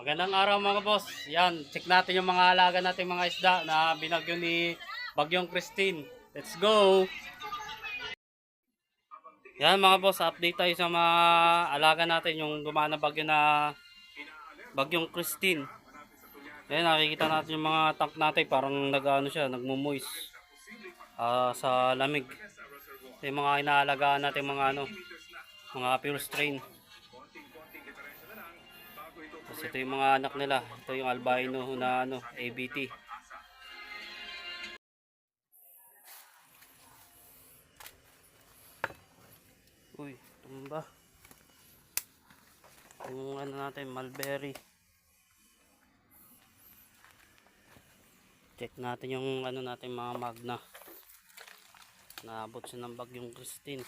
Magandang araw mga boss. Yan, check natin yung mga alaga natin mga isda na binagyo ni Bagyong Christine. Let's go! Yan mga boss, update tayo sa mga alaga natin yung dumaan na bagyo na Bagyong Christine. Yan, nakikita natin yung mga tank natin parang nag-ano siya, nagmumoist ah, sa lamig. Yung mga inaalagaan natin mga ano, mga pure strain. Tapos ito yung mga anak nila. Ito yung albino na ano, ABT. Uy, tumba. Yung ano natin, mulberry. Check natin yung ano natin mga magna. Naabot siya ng bagyong Christine.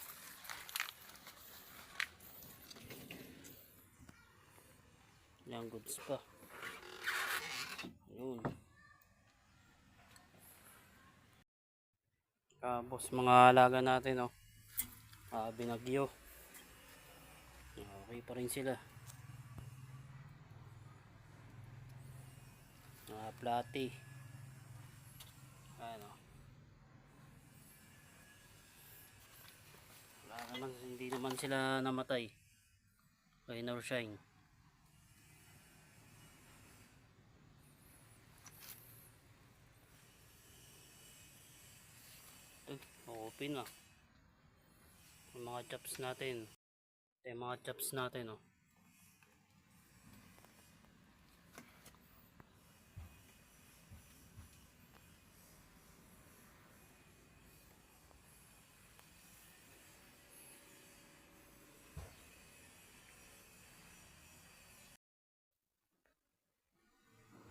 Yan, goods pa. Yun. Tapos mga alaga natin, oh. Ah, binagyo. Okay pa rin sila. Mga plati. Ano. Wala naman, hindi naman sila namatay. Rain or shine. Ito, open na. Yung mga chops natin. Ito yung mga chops natin, oh.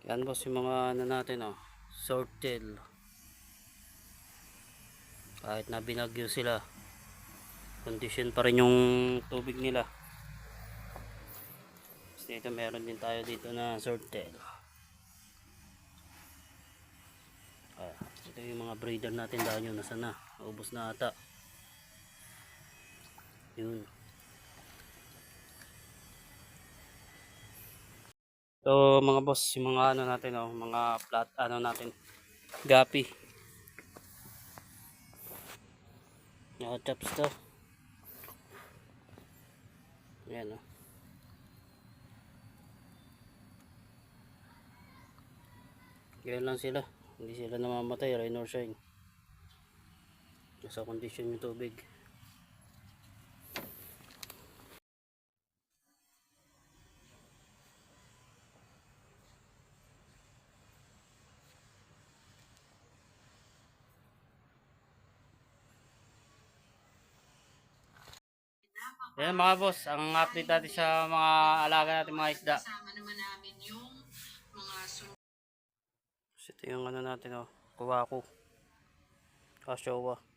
Yan boss yung mga ano natin oh. Swordtail. Kahit na binagyo sila. Condition pa rin yung tubig nila. Tapos dito meron din tayo dito na swordtail. Ah, ito yung mga breeder natin dahil yun nasa na. Ubus na ata. Yun. So mga boss, yung mga ano natin oh, mga flat ano natin. Gapi. Mga chops to. Yan oh. Yan lang sila. Hindi sila namamatay, rain or shine. Nasa condition yung tubig. Yan mga boss, ang update natin sa mga alaga natin mga isda. Kasama naman namin yung mga sun- Ito yung ano natin oh, kuha ko. Kasyawa.